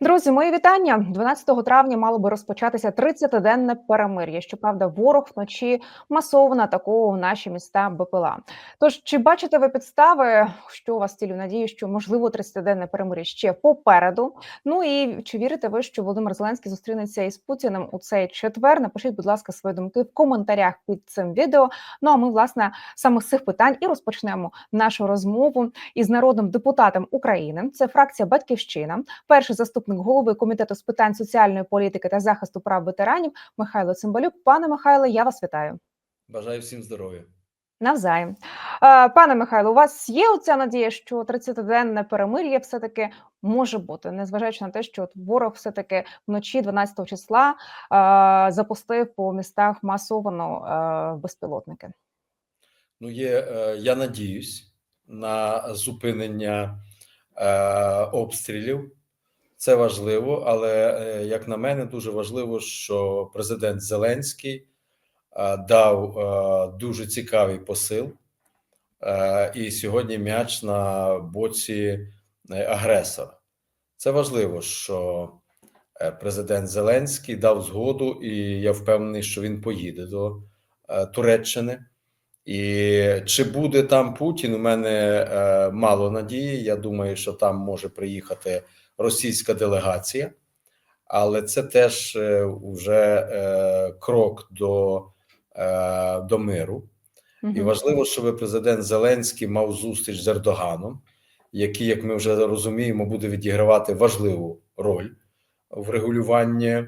Друзі, мої вітання. 12 травня мало би розпочатися 30-денне перемир'я. Щоправда, ворог вночі масово атакував наші міста БПЛА. Тож, чи бачите ви підстави, що у вас цілю надії, що можливо 30-денне перемир'я ще попереду? Ну і чи вірите ви, що Володимир Зеленський зустрінеться із Путіним у цей четвер? Напишіть, будь ласка, свої думки в коментарях під цим відео. Ну а ми, власне, саме з цих питань і розпочнемо нашу розмову із народним депутатом України. Це фракція Батьківщина, перший заступник голови комітету з питань соціальної політики та захисту прав ветеранів Михайло Цимбалюк. Пане Михайло, я вас вітаю. Бажаю всім здоров'я. Навзаєм. Е, Пане Михайло, у вас є оця надія, що 30-денне перемир'я все-таки може бути, незважаючи на те, що от ворог все-таки вночі 12 числа е, запустив по містах масово е, безпілотники. Ну, є, е, я надіюсь на зупинення е, обстрілів. Це важливо, але е, як на мене, дуже важливо, що президент Зеленський е, дав е, дуже цікавий посил, і сьогодні м'яч на боці агресора. Це важливо, що президент Зеленський дав згоду, і я впевнений, що він поїде до Туреччини. І чи буде там Путін? У мене мало надії. Я думаю, що там може приїхати російська делегація, але це теж е, вже е, крок до, е, до миру. І важливо, щоб президент Зеленський мав зустріч з Ердоганом, який, як ми вже розуміємо, буде відігравати важливу роль в регулюванні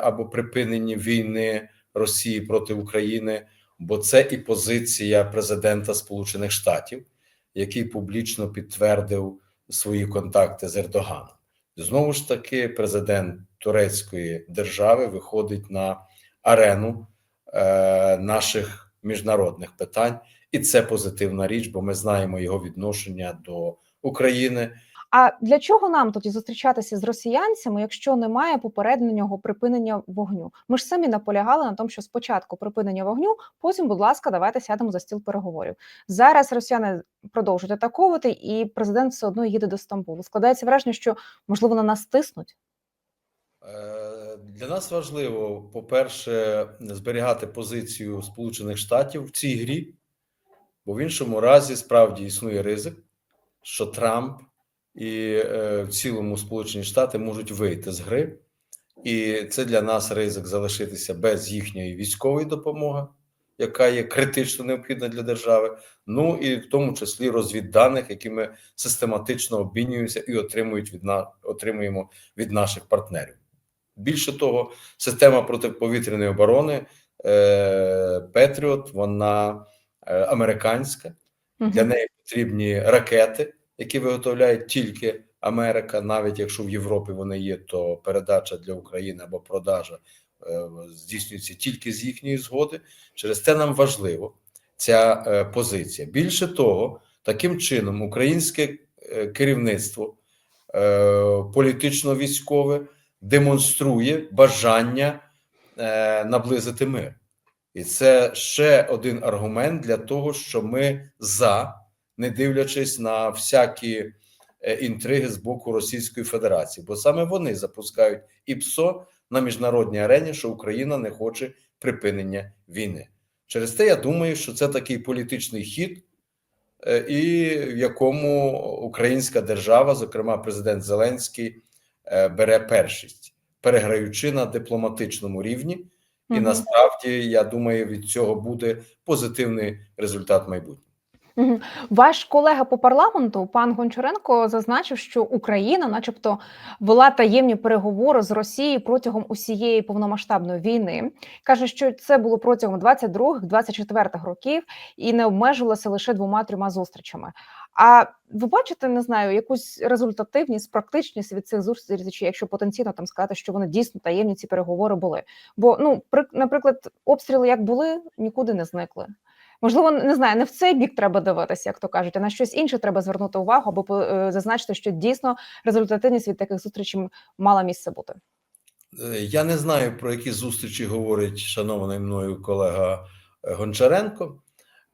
або припиненні війни Росії проти України, бо це і позиція президента Сполучених Штатів, який публічно підтвердив свої контакти з Ердоганом. Знову ж таки, президент турецької держави виходить на арену е, наших міжнародних питань, і це позитивна річ, бо ми знаємо його відношення до України. А для чого нам тоді зустрічатися з росіянцями, якщо немає попереднього припинення вогню? Ми ж самі наполягали на тому, що спочатку припинення вогню, потім, будь ласка, давайте сядемо за стіл переговорів. Зараз росіяни продовжують атаковувати, і президент все одно їде до Стамбулу. Складається враження, що можливо на нас тиснуть. Е, Для нас важливо, по-перше, зберігати позицію Сполучених Штатів в цій грі, бо в іншому разі справді існує ризик, що Трамп і е, в цілому Сполучені Штати можуть вийти з гри, і це для нас ризик залишитися без їхньої військової допомоги, яка є критично необхідна для держави. Ну і в тому числі розвідданих, які ми систематично обмінюємося і отримують від на отримуємо від наших партнерів. Більше того, система протиповітряної оборони е, Петріот, вона е, американська. Для неї потрібні ракети, які виготовляє тільки Америка. Навіть якщо в Європі вони є, то передача для України або продажа е, здійснюється тільки з їхньої згоди. Через це нам важливо ця е, позиція. Більше того, таким чином українське е, керівництво політично-військове демонструє бажання наблизити мир. І це ще один аргумент для того, що ми за, не дивлячись на всякі е, інтриги з боку Російської Федерації, бо саме вони запускають ІПСО на міжнародній арені, що Україна не хоче припинення війни. Через те я думаю, що це такий політичний хід, е, і в якому українська держава, зокрема президент Зеленський, е, бере першість, переграючи на дипломатичному рівні. І насправді я думаю, від цього буде позитивний результат майбутнього. Ваш колега по парламенту, пан Гончаренко, зазначив, що Україна, начебто, вела таємні переговори з Росією протягом усієї повномасштабної війни. каже, що це було протягом 22-24 років і не обмежувалося лише двома-трьома зустрічами. А ви бачите, не знаю, якусь результативність, практичність від цих зустрічей, якщо потенційно там сказати, що вони дійсно таємні ці переговори були. Бо ну, при, наприклад, обстріли як були, нікуди не зникли. Можливо, не знаю, не в цей бік треба дивитися, як то кажуть, а на щось інше треба звернути увагу, або е, зазначити, що дійсно результативність від таких зустрічей мала місце бути. Е, Я не знаю, про які зустрічі говорить шанований мною колега е, Гончаренко,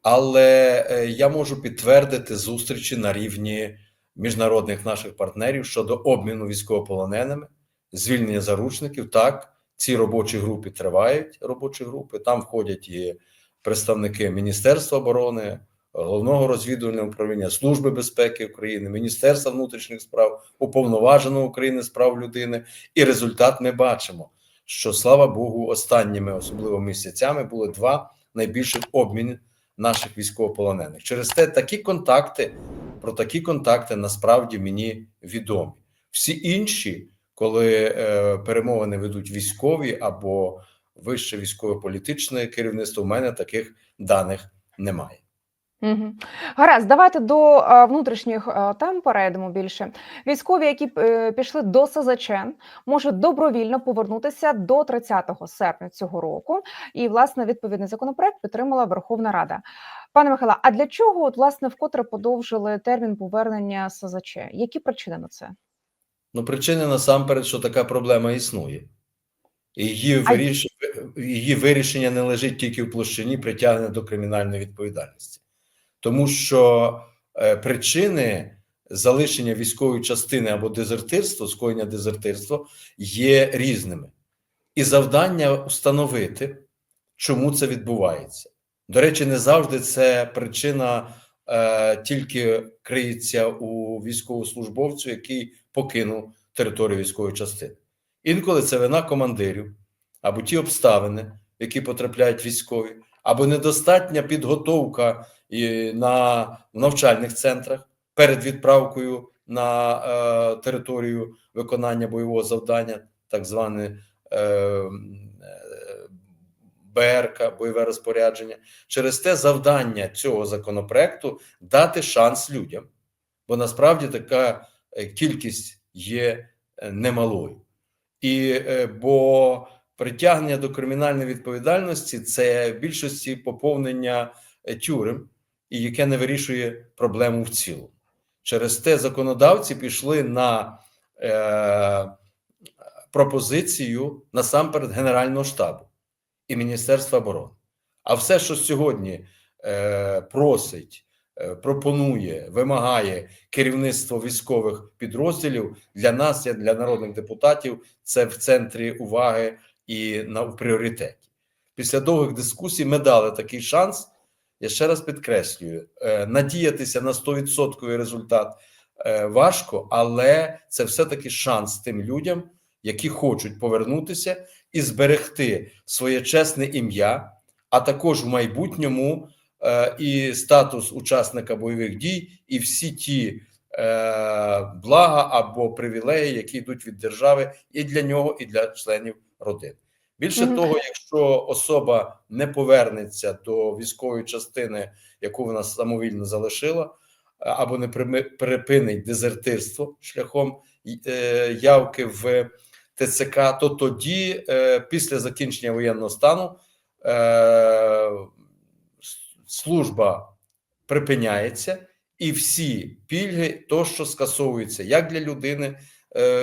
але я можу підтвердити зустрічі на рівні міжнародних наших партнерів щодо обміну військовополоненими, звільнення заручників. Так, ці робочі групи тривають. Робочі групи там входять і представники Міністерства оборони, головного розвідувального управління Служби безпеки України, Міністерства внутрішніх справ, уповноваженого України з прав людини. І результат ми бачимо, що слава Богу, останніми, особливо місяцями, були два найбільших обміни наших військовополонених. Через те такі контакти, про такі контакти насправді мені відомі. Всі інші, коли е, перемовини ведуть військові або вище військово-політичне керівництво, у мене таких даних немає. Угу. Гаразд, давайте до е, внутрішніх е, тем перейдемо більше. Військові, які е, пішли до СЗЧ, можуть добровільно повернутися до 30 серпня цього року. І власне відповідний законопроект підтримала Верховна Рада. Пане Михайло, а для чого от власне вкотре подовжили термін повернення СЗЧ? Які причини на це? Ну, причини насамперед, що така проблема існує. І її, А- виріш... її вирішення не лежить тільки в площині притягнення до кримінальної відповідальності, тому що е, причини залишення військової частини або дезертирства, скоєння дезертирства є різними. І завдання встановити, чому це відбувається. До речі, не завжди це причина е, тільки криється у військовослужбовцю, який покинув територію військової частини. Інколи це вина командирів, або ті обставини, які потрапляють військові, або недостатня підготовка і на навчальних центрах перед відправкою на е, територію виконання бойового завдання, так зване е, е, БРК, бойове розпорядження. Через те завдання цього законопроекту дати шанс людям, бо насправді така е, кількість є немалою. І бо притягнення до кримінальної відповідальності це в більшості поповнення е, тюрем, і яке не вирішує проблему в цілому. Через те законодавці пішли на е, пропозицію насамперед Генерального штабу і Міністерства оборони. А все, що сьогодні е, просить, е, пропонує, вимагає керівництво військових підрозділів для нас, для народних депутатів, це в центрі уваги і на в пріоритеті. Після довгих дискусій ми дали такий шанс. Я ще раз підкреслюю: е, надіятися на 100% результат е, важко, але це все-таки шанс тим людям, які хочуть повернутися і зберегти своє чесне ім'я, а також в майбутньому е, і статус учасника бойових дій, і всі ті блага або привілеї, які йдуть від держави, і для нього, і для членів родини. Більше Мгм. того, якщо особа не повернеться до військової частини, яку вона самовільно залишила, е, або не припинить дезертирство шляхом е, явки в ТЦК, то тоді, е, після закінчення воєнного стану, служба припиняється, і всі пільги, то що скасовуються як для людини,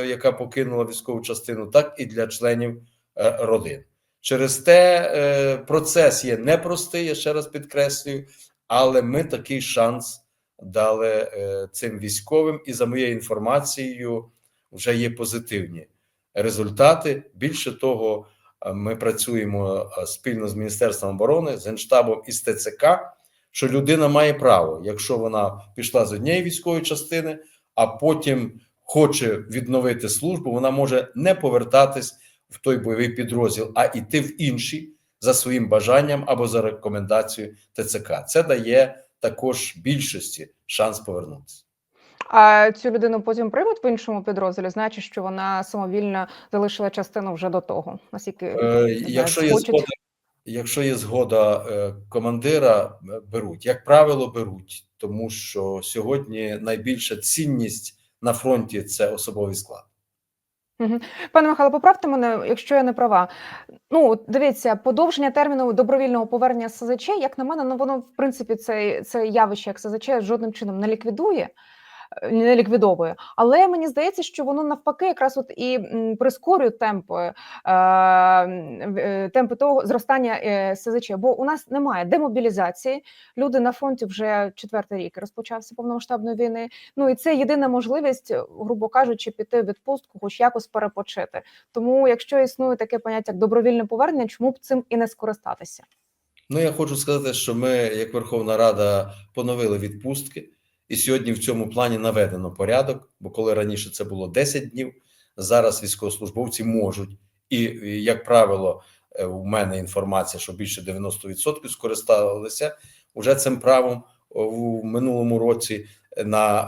яка покинула військову частину, так і для членів е, родин. Через те е, процес є непростий, я ще раз підкреслюю, але ми такий шанс дали е, цим військовим, і за моєю інформацією, вже є позитивні результати. Більше того, е, ми працюємо е, спільно з Міністерством оборони, з Генштабом і з ТЦК, що людина має право, якщо вона пішла з однієї військової частини, а потім хоче відновити службу, вона може не повертатись в той бойовий підрозділ, а йти в інший за своїм бажанням або за рекомендацією ТЦК. Це дає також більшості шанс повернутися. А цю людину потім приймуть в іншому підрозділі, значить, що вона самовільно залишила частину вже до того. Наскільки Е, якщо є згода, якщо є згода е, командира, е, беруть як правило, беруть, тому що сьогодні найбільша цінність на фронті це особовий склад. Пане Михайло, поправте мене, якщо я не права. Ну, дивіться, подовження терміну добровільного повернення СЗЧ, як на мене, ну воно в принципі це, це явище як СЗЧ жодним чином не ліквідує. Е, не ліквідовує. Але мені здається, що воно навпаки якраз от і прискорює темпи, е, е, темпи того зростання СЗЧ. Бо у нас немає демобілізації. Люди на фронті вже четвертий рік розпочався повномасштабної війни. Ну і це єдина можливість, грубо кажучи, піти в відпустку, хоч якось перепочити. Тому, якщо існує таке поняття як добровільне повернення, чому б цим і не скористатися? Ну, я хочу сказати, що ми, як Верховна Рада, поновили відпустки, і сьогодні в цьому плані наведено порядок. Бо коли раніше це було 10 днів, зараз військовослужбовці можуть, і, як правило, е, у мене інформація, що більше 90% скористалися уже цим правом у минулому році на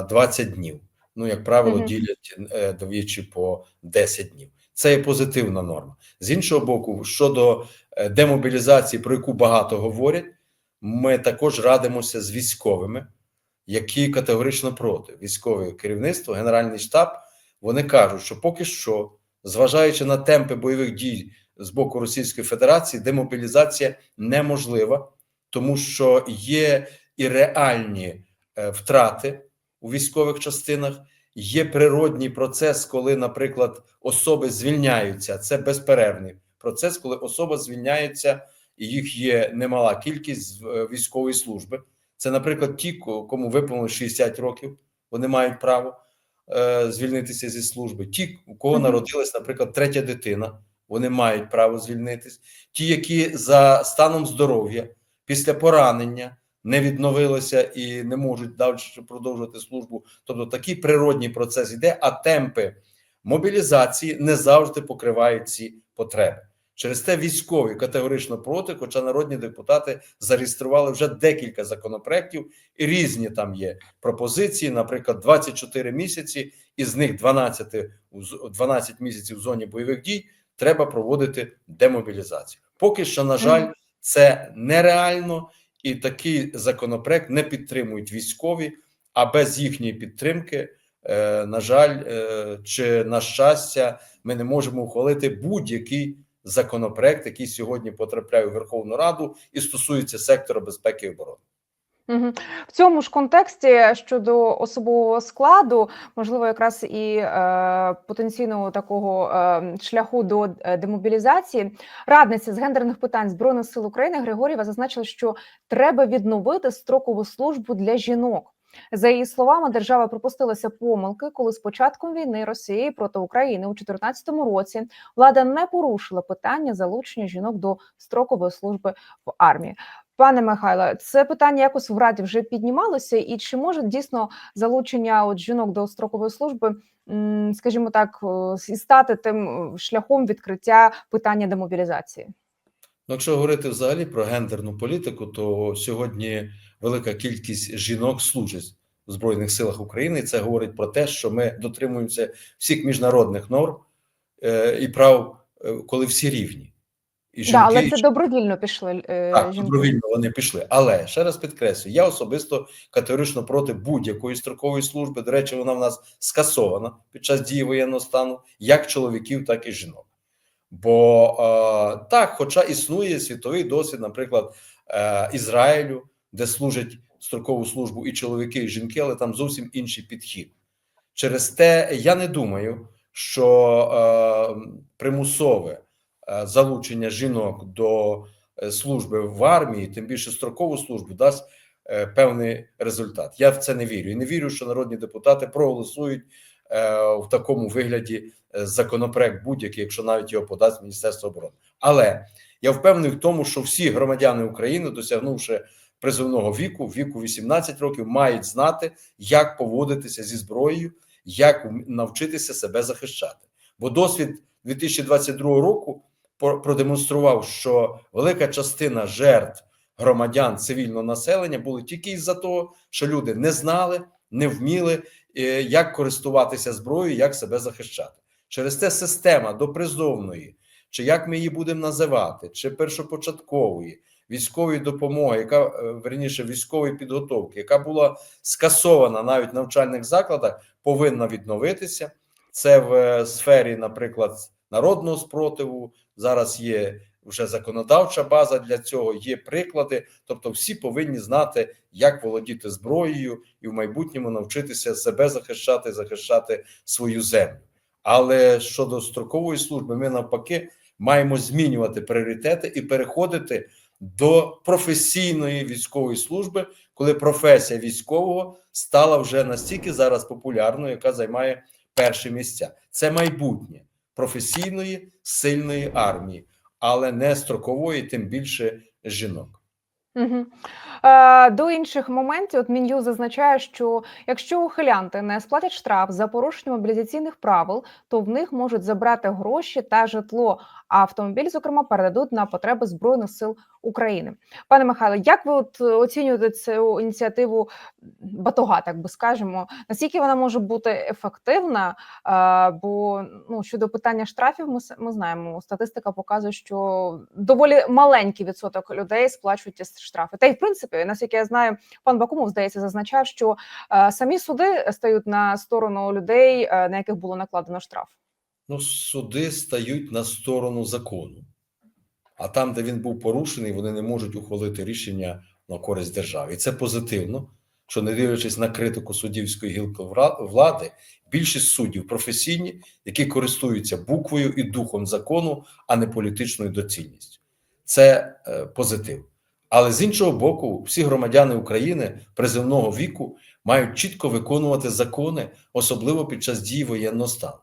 е, 20 днів. Ну, як правило, Мгм. ділять е, двічі по 10 днів. Це є позитивна норма. З іншого боку, щодо е, демобілізації, про яку багато говорять, ми також радимося з військовими, які категорично проти. Військове керівництво, Генеральний штаб, вони кажуть, що поки що, зважаючи на темпи бойових дій з боку Російської Федерації, демобілізація неможлива, тому що є і реальні е, втрати у військових частинах. Є природній процес, коли, наприклад, особи звільняються. Це безперервний процес, коли особа звільняється, і їх є немала кількість з е, військової служби. Це, наприклад, ті, кому виповнило 60 років, вони мають право е, звільнитися зі служби. Ті, у кого народилась, наприклад, третя дитина, вони мають право звільнитись. Ті, які за станом здоров'я після поранення не відновилися і не можуть далі продовжувати службу. Тобто такий природній процес йде, а темпи мобілізації не завжди покривають ці потреби. Через те військові категорично проти, хоча народні депутати зареєстрували вже декілька законопроєктів, і різні там є пропозиції, наприклад, 24 місяці, із них 12, у з- 12 місяців в зоні бойових дій треба проводити демобілізацію. Поки що, на жаль, це нереально, і такий законопроект не підтримують військові, а без їхньої підтримки, е, на жаль, е, чи на щастя, ми не можемо ухвалити будь-який законопроект, який сьогодні потрапляє у Верховну Раду і стосується сектора безпеки і оборони. В цьому ж контексті щодо особового складу, можливо, якраз і е, потенційного такого е, шляху до е, демобілізації, радниця з гендерних питань збройних сил України Григорєва зазначила, що треба відновити строкову службу для жінок. За її словами, держава припустилася помилки, коли з початком війни Росії проти України у 2014 році влада не порушила питання залучення жінок до строкової служби в армії. Пане Михайло, це питання якось в раді вже піднімалося, і чи може дійсно залучення от жінок до строкової служби, скажімо так, і стати тим шляхом відкриття питання демобілізації? Ну, якщо говорити взагалі про гендерну політику, то сьогодні велика кількість жінок служить в Збройних силах України. І це говорить про те, що ми дотримуємося всіх міжнародних норм е, і прав, е, коли всі рівні. І Да, але і це добровільно пішли е, так, жінки. добровільно вони пішли. Але ще раз підкреслю, я особисто категорично проти будь-якої строкової служби. До речі, вона в нас скасована під час дії воєнного стану, як чоловіків, так і жінок. Бо е, так, хоча існує світовий досвід, наприклад, е, Ізраїлю, де служать строкову службу і чоловіки, і жінки, але там зовсім інший підхід. Через те я не думаю, що е, примусове е, залучення жінок до е, служби в армії, тим більше строкову службу, дасть е, певний результат. Я в це не вірю. І не вірю, що народні депутати проголосують е, в такому вигляді законопроект будь-який, якщо навіть його подасть Міністерство оборони. Але я впевнений в тому, що всі громадяни України, досягнувши призовного віку, віку 18 років, мають знати, як поводитися зі зброєю, як навчитися себе захищати. Бо досвід 2022 року продемонстрував, що велика частина жертв громадян цивільного населення були тільки із-за того, що люди не знали, не вміли, е, як користуватися зброєю, як себе захищати. Через це система допризовної, чи як ми її будемо називати, чи першопочаткової військової допомоги, яка е, верніше військової підготовки, яка була скасована навіть в навчальних закладах, повинна відновитися. Це в е, сфері, наприклад, народного спротиву. Зараз є вже законодавча база для цього, є приклади. Тобто, всі повинні знати, як володіти зброєю і в майбутньому навчитися себе захищати, захищати свою землю. Але щодо строкової служби, ми навпаки маємо змінювати пріоритети і переходити до професійної військової служби, коли професія військового стала вже настільки зараз популярною, яка займає перші місця. Це майбутнє професійної сильної армії, але не строкової, тим більше жінок. Угу. Е, до інших моментів, от Мін'ю зазначає, що якщо ухилянти не сплатять штраф за порушення мобілізаційних правил, то в них можуть забрати гроші та житло, а автомобіль, зокрема, передадуть на потреби збройних сил України. Пане Михайло, як ви от оцінюєте цю ініціативу батога, так би скажемо? Наскільки вона може бути ефективна? Бо ну щодо питання штрафів, ми, ми знаємо, статистика показує, що доволі маленький відсоток людей сплачують ті штрафи. Та й в принципі, наскільки я знаю, пан Бакумов здається зазначав, що е, самі суди стають на сторону людей, е, на яких було накладено штраф. Ну, суди стають на сторону закону, а там, де він був порушений, вони не можуть ухвалити рішення на користь держави. І це позитивно, що не дивлячись на критику суддівської гілки влади, більшість суддів професійні, які користуються буквою і духом закону, а не політичною доцільністю. Це е, позитив. Але з іншого боку, всі громадяни України приземного віку мають чітко виконувати закони, особливо під час дії воєнного стану.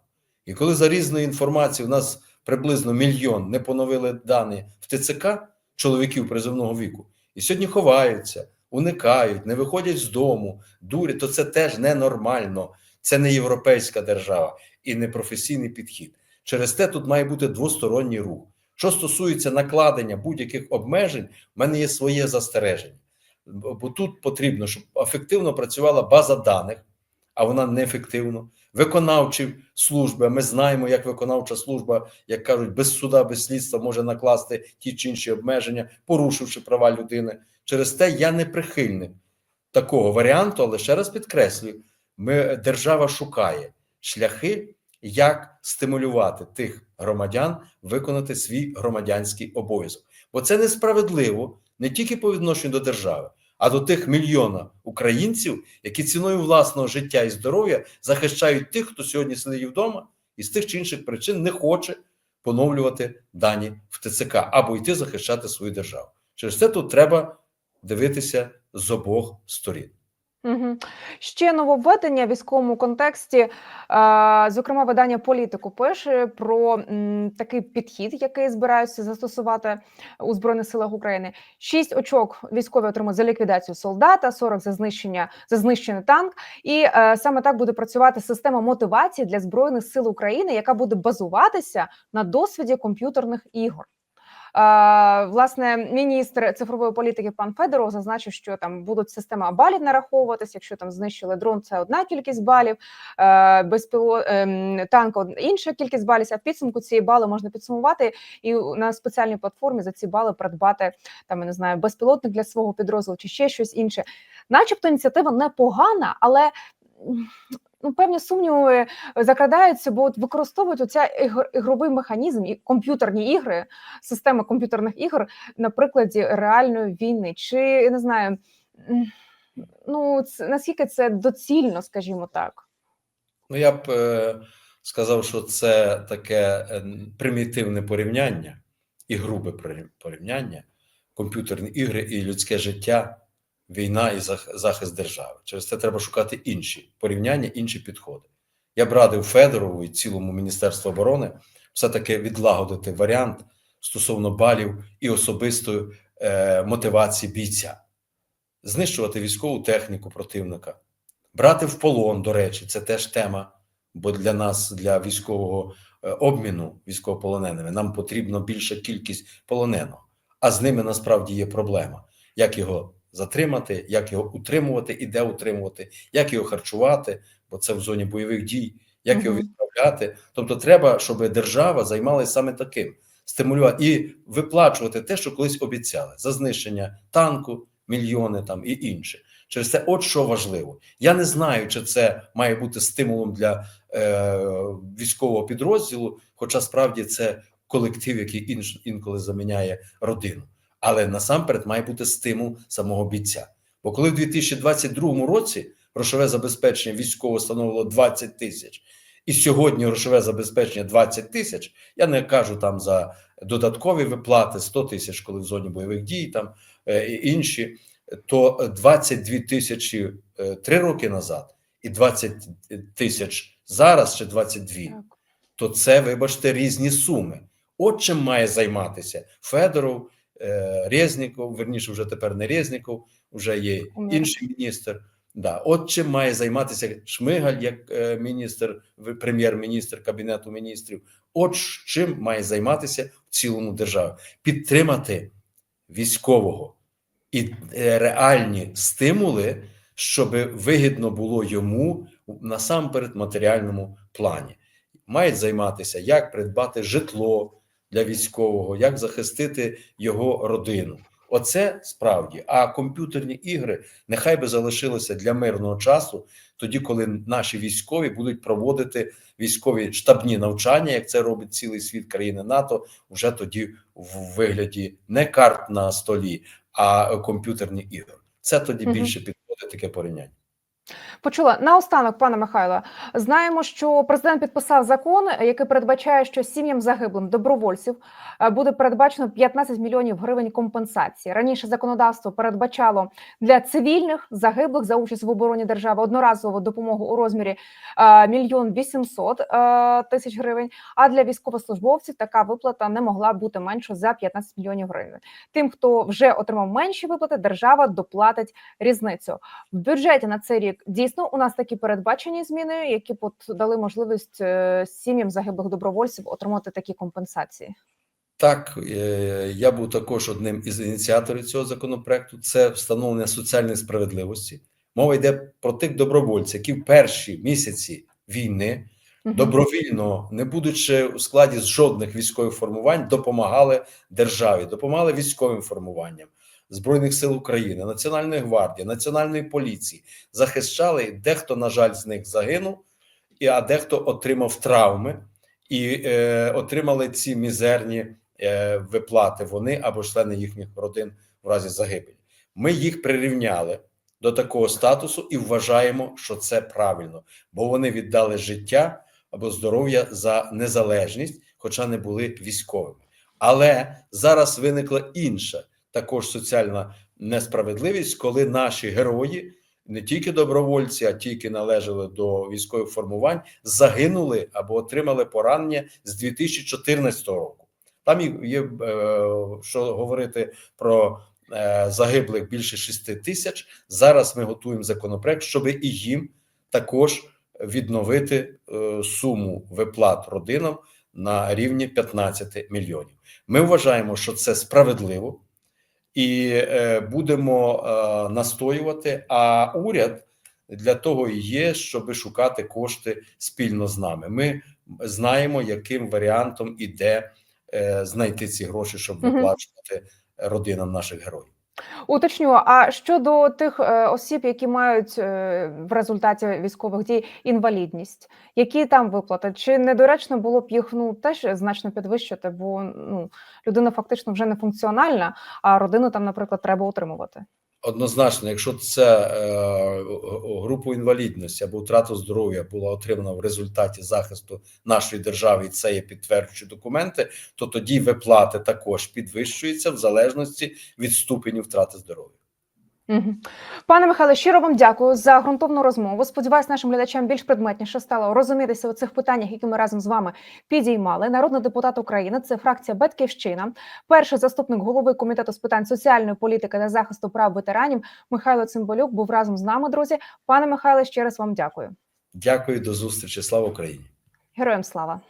І коли за різною інформацією у нас приблизно мільйон не поновили дані в ТЦК чоловіків призовного віку, і сьогодні ховаються, уникають, не виходять з дому, дурять, то це теж ненормально. Це не європейська держава і не професійний підхід. Через те тут має бути двосторонній рух. Що стосується накладення будь-яких обмежень, в мене є своє застереження. Бо тут потрібно, щоб ефективно працювала база даних, а вона неефективно. Виконавчі служби. Ми знаємо, як виконавча служба, як кажуть, без суда, без слідства може накласти ті чи інші обмеження, порушивши права людини. Через те я не прихильник такого варіанту, але ще раз підкреслюю: ми держава шукає шляхи, як стимулювати тих громадян виконати свій громадянський обов'язок. Бо це несправедливо не тільки по відношенню до держави, а до тих мільйона українців, які ціною власного життя і здоров'я захищають тих, хто сьогодні сидить вдома і з тих чи інших причин не хоче поновлювати дані в ТЦК або йти захищати свою державу. Через це тут треба дивитися з обох сторін. Угу. Ще нововведення в військовому контексті, зокрема, видання політику пише про такий підхід, який збираються застосувати у збройних силах України. Шість очок військові отримують за ліквідацію солдата, 40 за знищення за знищений танк. І е, саме так буде працювати система мотивації для збройних сил України, яка буде базуватися на досвіді комп'ютерних ігор. Власне, міністр цифрової політики пан Федоров зазначив, що там будуть система балів нараховуватись. Якщо там знищили дрон, це одна кількість балів, е, безпіло ем, танк інша кількість балів. А в підсумку ці бали можна підсумувати і на спеціальній платформі за ці бали придбати там я не знаю безпілотник для свого підрозділу чи ще щось інше. Начебто ініціатива непогана, але. Ну, певні сумніви закрадаються, бо от використовують оця ігр- ігровий механізм і комп'ютерні ігри, система комп'ютерних ігор на прикладі реальної війни. Чи не знаю, ну це, наскільки це доцільно, скажімо так. Ну, я б е, сказав, що це таке е, примітивне порівняння і грубе порів- порівняння, комп'ютерні ігри і людське життя, війна і захист держави. Через це треба шукати інші порівняння, інші підходи. Я б радив Федорову і цілому Міністерству оборони все-таки відлагодити варіант стосовно балів і особистої е, мотивації бійця, знищувати військову техніку противника, брати в полон, до речі, це теж тема. Бо для нас, для військового е, обміну військовополоненими, нам потрібно більша кількість полоненого. А з ними насправді є проблема: як його затримати, як його утримувати і де утримувати, як його харчувати, бо це в зоні бойових дій, як його відправляти. Тобто, треба, щоб держава займалася саме таким стимулювати і виплачувати те, що колись обіцяли за знищення танку, мільйони там і інше. Через це, от що важливо. Я не знаю, чи це має бути стимулом для е, військового підрозділу, хоча справді це колектив, який інш, інколи заміняє родину. Але насамперед має бути стимул самого бійця. Бо коли в 2022 році грошове забезпечення військово становило 20 тисяч, і сьогодні грошове забезпечення 20 тисяч, я не кажу там за додаткові виплати 100 тисяч, коли в зоні бойових дій, там е, і інші, то 22 тисячі е, три роки назад і 20 тисяч зараз, чи 22, Так. то це, вибачте, різні суми. От чим має займатися Федоров, Резніков, верніше, вже тепер не Резніков, вже є інший міністр. Да, от чим має займатися Шмигаль, як е, міністр, прем'єр-міністр Кабінету міністрів. От чим має займатися в цілому державі. Підтримати військового і е, реальні стимули, щоб вигідно було йому насамперед матеріальному плані. Мають займатися, як придбати житло для військового, як захистити його родину. Оце справді. А комп'ютерні ігри нехай би залишилися для мирного часу, тоді, коли наші військові будуть проводити військові штабні навчання, як це робить цілий світ країни НАТО, вже тоді в вигляді не карт на столі, а комп'ютерні ігри. Це тоді більше підходить таке порівняння. Почула наостанок, пане Михайло. Знаємо, що президент підписав закон, який передбачає, що сім'ям загиблим добровольців е, буде передбачено 15 мільйонів гривень компенсації. Раніше законодавство передбачало для цивільних загиблих за участь в обороні держави одноразову допомогу у розмірі е, мільйон вісімсот е, тисяч гривень. А для військовослужбовців така виплата не могла бути менше за 15 мільйонів гривень. Тим, хто вже отримав менші виплати, держава доплатить різницю. В бюджеті на цей рік дійсно у нас такі передбачені зміни, які б от дали можливість е, сім'ям загиблих добровольців отримати такі компенсації. Так, е, я був також одним із ініціаторів цього законопроекту. Це встановлення соціальної справедливості. Мова йде про тих добровольців, які в перші місяці війни добровільно, не будучи у складі жодних військових формувань, допомагали державі, допомагали військовим формуванням Збройних сил України, Національної гвардії, Національної поліції, захищали. Дехто, на жаль, з них загинув, а дехто отримав травми і е, отримали ці мізерні е, виплати. Вони або члени їхніх родин в разі загибелі. Ми їх прирівняли до такого статусу і вважаємо, що це правильно, бо вони віддали життя або здоров'я за незалежність, хоча не були військовими. Але зараз виникла інша також соціальна несправедливість, коли наші герої, не тільки добровольці, а ті, які належали до військових формувань, загинули або отримали поранення з 2014 року. Там є, є е, що говорити про е, загиблих більше 6 тисяч. Зараз ми готуємо законопроект, щоб і їм також відновити е, суму виплат родинам на рівні 15 мільйонів. Ми вважаємо, що це справедливо, і е, будемо е, настоювати. А уряд для того і є, щоб шукати кошти спільно з нами. Ми знаємо, яким варіантом іде е, знайти ці гроші, щоб виплачувати родинам наших героїв. Уточню, а щодо тих е, осіб, які мають е, в результаті військових дій інвалідність, які там виплати? Чи недоречно було б їх ну теж значно підвищити? Бо ну людина фактично вже не функціональна, а родину там, наприклад, треба утримувати. Однозначно, якщо це е, групу інвалідності або втрату здоров'я була отримана в результаті захисту нашої держави, і це є підтверджуючі документи, то тоді виплати також підвищуються в залежності від ступеню втрати здоров'я. Угу. Пане Михайле, щиро вам дякую за ґрунтовну розмову. Сподіваюсь, нашим глядачам більш предметніше стало розумітися у цих питаннях, які ми разом з вами підіймали. Народний депутат України, це фракція Батьківщина, перший заступник голови комітету з питань соціальної політики та захисту прав ветеранів Михайло Цимбалюк був разом з нами. Друзі, пане Михайле, ще раз вам дякую. Дякую, до зустрічі. Слава Україні! Героям слава.